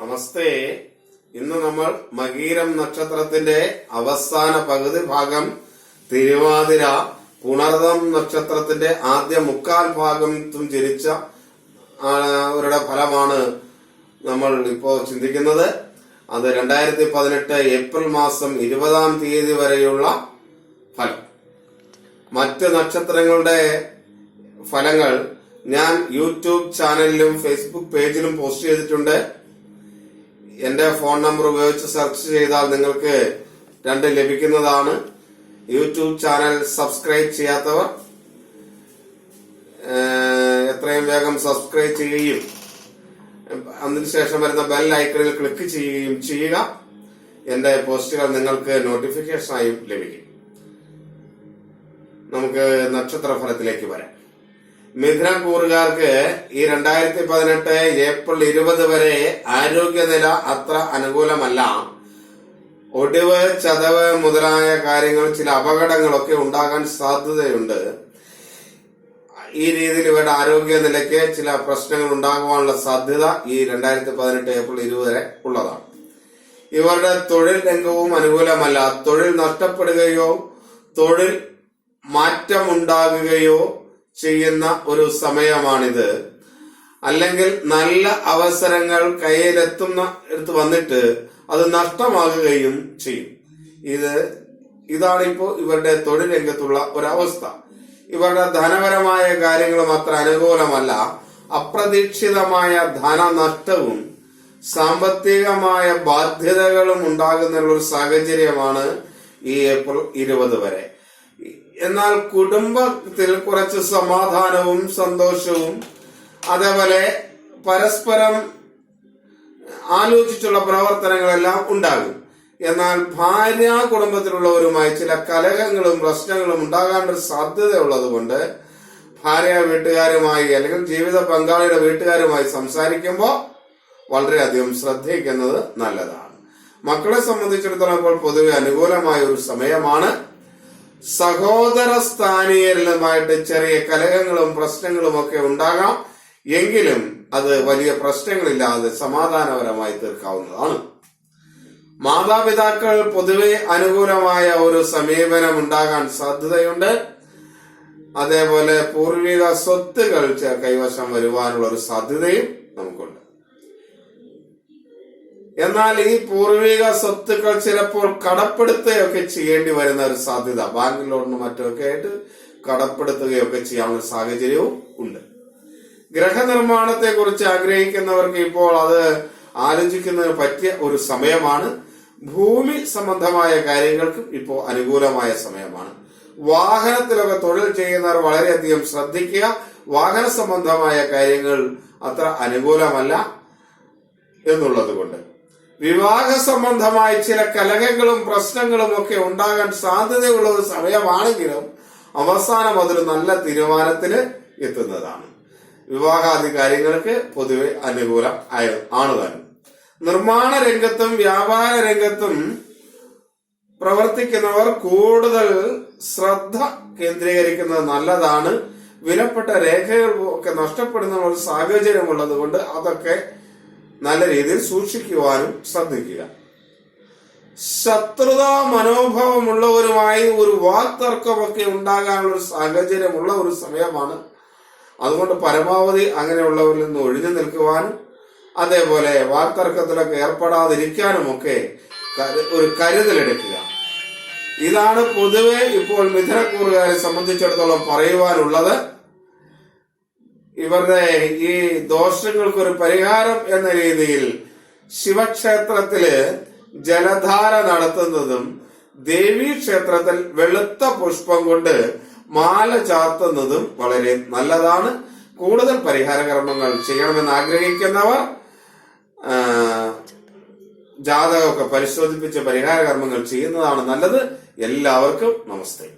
നമസ്തേ. ഇന്ന് നമ്മൾ മകീരം നക്ഷത്രത്തിന്റെ അവസാന പകുതി ഭാഗം തിരുവാതിര പുണർദം നക്ഷത്രത്തിന്റെ ആദ്യ മുക്കാൽ ഭാഗത്തും ജനിച്ച അവരുടെ ഫലമാണ് നമ്മൾ ഇപ്പോ ചിന്തിക്കുന്നത്. അത് രണ്ടായിരത്തി പതിനെട്ട് ഏപ്രിൽ മാസം ഇരുപതാം തീയതി വരെയുള്ള ഫലം. മറ്റ് നക്ഷത്രങ്ങളുടെ ഫലങ്ങൾ ഞാൻ യൂട്യൂബ് ചാനലിലും ഫേസ്ബുക്ക് പേജിലും പോസ്റ്റ് ചെയ്തിട്ടുണ്ട്. എന്റെ ഫോൺ നമ്പർ ഉപയോഗിച്ച് സെർച്ച് ചെയ്താൽ നിങ്ങൾക്ക് രണ്ട് ലഭിക്കുന്നതാണ്. യൂട്യൂബ് ചാനൽ സബ്സ്ക്രൈബ് ചെയ്യാത്തവർ എത്രയും വേഗം സബ്സ്ക്രൈബ് ചെയ്യുകയും അതിനുശേഷം വരുന്ന ബെൽ ഐക്കണിൽ ക്ലിക്ക് ചെയ്യുകയും ചെയ്യുക. എന്റെ പോസ്റ്റുകൾ നിങ്ങൾക്ക് നോട്ടിഫിക്കേഷനായും ലഭിക്കും. നമുക്ക് നക്ഷത്ര ഫലത്തിലേക്ക് വരാം. മിഥുന കൂറുകാർക്ക് ഈ രണ്ടായിരത്തി പതിനെട്ട് ഏപ്രിൽ ഇരുപത് വരെ ആരോഗ്യനില അത്ര അനുകൂലമല്ല. ഒടിവ് ചതവ് മുതലായ കാര്യങ്ങൾ ചില അപകടങ്ങളൊക്കെ ഉണ്ടാകാൻ സാധ്യതയുണ്ട്. ഈ രീതിയിൽ ഇവരുടെ ആരോഗ്യനിലയ്ക്ക് ചില പ്രശ്നങ്ങൾ ഉണ്ടാകുവാനുള്ള സാധ്യത ഈ രണ്ടായിരത്തി പതിനെട്ട് ഏപ്രിൽ ഇരുപത് വരെ ഉള്ളതാണ്. ഇവരുടെ തൊഴിൽ രംഗവും അനുകൂലമല്ല. തൊഴിൽ നഷ്ടപ്പെടുകയോ തൊഴിൽ മാറ്റമുണ്ടാകുകയോ ചെയ്യുന്ന ഒരു സമയമാണിത്. അല്ലെങ്കിൽ നല്ല അവസരങ്ങൾ കയ്യിലെത്തുന്ന എടുത്ത് വന്നിട്ട് അത് നഷ്ടമാകുകയും ചെയ്യും. ഇത് ഇതാണിപ്പോ ഇവരുടെ തൊഴിൽ രംഗത്തുള്ള ഒരവസ്ഥ. ഇവരുടെ ധനപരമായ കാര്യങ്ങളും മാത്രം അനുകൂലമല്ല അപ്രതീക്ഷിതമായ ധനനഷ്ടവും സാമ്പത്തികമായ ബാധ്യതകളും ഉണ്ടാകുന്ന ഒരു സാഹചര്യമാണ് ഈ ഏപ്രിൽ ഇരുപത് വരെ. എന്നാൽ കുടുംബത്തിൽ കുറച്ച് സമാധാനവും സന്തോഷവും അതേപോലെ പരസ്പരം ആലോചിച്ചുള്ള പ്രവർത്തനങ്ങളെല്ലാം ഉണ്ടാകും. എന്നാൽ ഭാര്യ കുടുംബത്തിലുള്ളവരുമായി ചില കലഹങ്ങളും പ്രശ്നങ്ങളും ഉണ്ടാകാൻ ഒരു സാധ്യതയുള്ളത് കൊണ്ട് ഭാര്യ വീട്ടുകാരുമായി അല്ലെങ്കിൽ ജീവിത പങ്കാളിയുടെ വീട്ടുകാരുമായി സംസാരിക്കുമ്പോൾ വളരെയധികം ശ്രദ്ധിക്കുന്നത് നല്ലതാണ്. മക്കളെ സംബന്ധിച്ചിടത്തോളം ഇപ്പോൾ പൊതുവെ അനുകൂലമായ ഒരു സമയമാണ്. സഹോദര സ്ഥാനീയരിലുമായിട്ട് ചെറിയ കലഹങ്ങളും പ്രശ്നങ്ങളും ഒക്കെ ഉണ്ടാകാം. എങ്കിലും അത് വലിയ പ്രശ്നങ്ങളില്ലാതെ സമാധാനപരമായി തീർക്കാവുന്നതാണ്. മാതാപിതാക്കൾ പൊതുവെ അനുകൂലമായ ഒരു സമീപനം ഉണ്ടാകാൻ സാധ്യതയുണ്ട്. അതേപോലെ പൂർവിക സ്വത്തുകൾ കൈവശം വരുവാനുള്ള ഒരു സാധ്യതയും നമുക്കുണ്ട്. എന്നാൽ ഈ പൂർവിക സ്വത്തുക്കൾ ചിലപ്പോൾ കടപ്പെടുത്തുകയൊക്കെ ചെയ്യേണ്ടി വരുന്ന ഒരു സാധ്യത. ബാങ്ക് ലോണിനും മറ്റൊക്കെ ആയിട്ട് കടപ്പെടുത്തുകയൊക്കെ ചെയ്യാനുള്ള സാഹചര്യവും ഉണ്ട്. ഗ്രഹനിർമ്മാണത്തെ കുറിച്ച് ആഗ്രഹിക്കുന്നവർക്ക് ഇപ്പോൾ അത് ആലോചിക്കുന്നതിന് പറ്റിയ ഒരു സമയമാണ്. ഭൂമി സംബന്ധമായ കാര്യങ്ങൾക്കും ഇപ്പോൾ അനുകൂലമായ സമയമാണ്. വാഹനത്തിലൊക്കെ തൊഴിൽ ചെയ്യുന്നവർ വളരെയധികം ശ്രദ്ധിക്കുക. വാഹന സംബന്ധമായ കാര്യങ്ങൾ അത്ര അനുകൂലമല്ല എന്നുള്ളത് കൊണ്ട് വിവാഹ സംബന്ധമായ ചില കലഹങ്ങളും പ്രശ്നങ്ങളും ഒക്കെ ഉണ്ടാകാൻ സാധ്യതയുള്ള ഒരു സമയമാണെങ്കിലും അവസാനം അതൊരു നല്ല തീരുമാനത്തിന് എത്തുന്നതാണ്. വിവാഹാദി കാര്യങ്ങൾക്ക് പൊതുവെ അനുകൂലം ആയ- ആണ് താനും നിർമ്മാണ രംഗത്തും വ്യാപാര രംഗത്തും പ്രവർത്തിക്കുന്നവർ കൂടുതൽ ശ്രദ്ധ കേന്ദ്രീകരിക്കുന്നത് നല്ലതാണ്. വിലപ്പെട്ട രേഖകൾ ഒക്കെ നഷ്ടപ്പെടുന്ന ഒരു സാഹചര്യമുള്ളത് കൊണ്ട് അതൊക്കെ നല്ല രീതിയിൽ സൂക്ഷിക്കുവാനും ശ്രദ്ധിക്കുക. ശത്രുതാ മനോഭാവമുള്ളവരുമായി ഒരു വാക്തർക്കമൊക്കെ ഉണ്ടാകാനുള്ള ഒരു സാഹചര്യമുള്ള ഒരു സമയമാണ്. അതുകൊണ്ട് പരമാവധി അങ്ങനെയുള്ളവരിൽ നിന്ന് ഒഴിഞ്ഞു നിൽക്കുവാനും അതേപോലെ വാക്തർക്കത്തിലൊക്കെ ഏർപ്പെടാതിരിക്കാനുമൊക്കെ ഒരു കരുതലെടുക്കുക. ഇതാണ് പൊതുവെ ഇപ്പോൾ മിഥുനക്കൂറുകാരെ സംബന്ധിച്ചിടത്തോളം പറയുവാനുള്ളത്. ഇവരുടെ ഈ ദോഷങ്ങൾക്ക് ഒരു പരിഹാരം എന്ന രീതിയിൽ ശിവക്ഷേത്രത്തിൽ ജലധാര നടത്തുന്നതും ദേവീ ക്ഷേത്രത്തിൽ വെളുത്ത പുഷ്പം കൊണ്ട് മാല ചാർത്തുന്നതും വളരെ നല്ലതാണ്. കൂടുതൽ പരിഹാരകർമ്മങ്ങൾ ചെയ്യണമെന്ന് ആഗ്രഹിക്കുന്നവർ ജാതകമൊക്കെ പരിശോധിപ്പിച്ച് പരിഹാര കർമ്മങ്ങൾ ചെയ്യുന്നതാണ് നല്ലത്. എല്ലാവർക്കും നമസ്തേ.